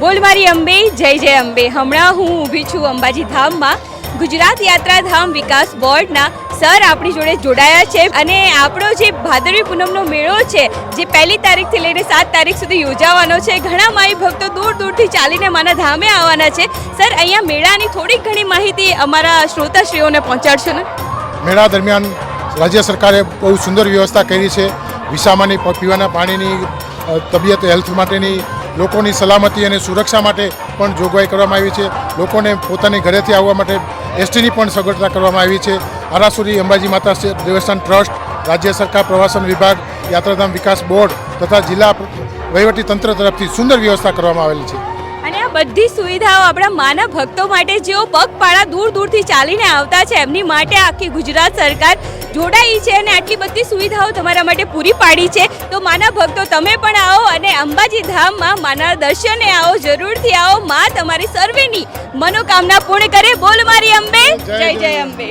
બોલ મારી અંબે, જય જય અંબે. હમણાં હું ઊભી છું અંબાજી ધામમાં. ગુજરાત યાત્રા ધામ વિકાસ બોર્ડના સર આપણી જોડે જોડાયા છે અને આપણો જે ભાદરવી પૂનમનો મેળો છે, જે પહેલી તારીખથી લઈને સાત તારીખ સુધી યોજાવાનો છે, ઘણા માઈ ભક્તો દૂર દૂરથી ચાલીને માના ધામે આવવાના છે. સર, અહીંયા મેળાની થોડીક ઘણી માહિતી અમારા શ્રોતાશ્રીઓને પહોંચાડશો ને? મેળા દરમિયાન રાજ્ય સરકારે બહુ સુંદર વ્યવસ્થા કરી છે. વિસામાની પીવાના પાણીની તબિયત હેલ્થ માટેની લોકોની સલામતી અને સુરક્ષા માટે પણ જોગવાઈ કરવામાં આવી છે. લોકોને પોતાની ઘરેથી આવવા માટે એસટીની પણ સગવડતા કરવામાં આવી છે. આરાસુરી અંબાજી માતા દેવસ્થાન ટ્રસ્ટ, રાજ્ય સરકાર, પ્રવાસન વિભાગ, યાત્રાધામ વિકાસ બોર્ડ તથા જિલ્લા વહીવટી તંત્ર તરફથી સુંદર વ્યવસ્થા કરવામાં આવેલી છે. આ બધી સુવિધાઓ આપણા માના ભક્તો માટે જેઓ પગપાળા દૂર દૂરથી ચાલીને આવતા છે એમની માટે આખી ગુજરાત સરકાર જોડાઈ છે અને આટલી બધી સુવિધાઓ તમારા માટે પૂરી પાડી છે. તો માના ભક્તો તમે પણ આવો અને અંબાજી ધામમાં માના દર્શને આવો જરૂરથી આવો. માં તમારી સર્વેની મનોકામના પૂર્ણ કરે. બોલ મારી અંબે. જય જય જય જય અંબે.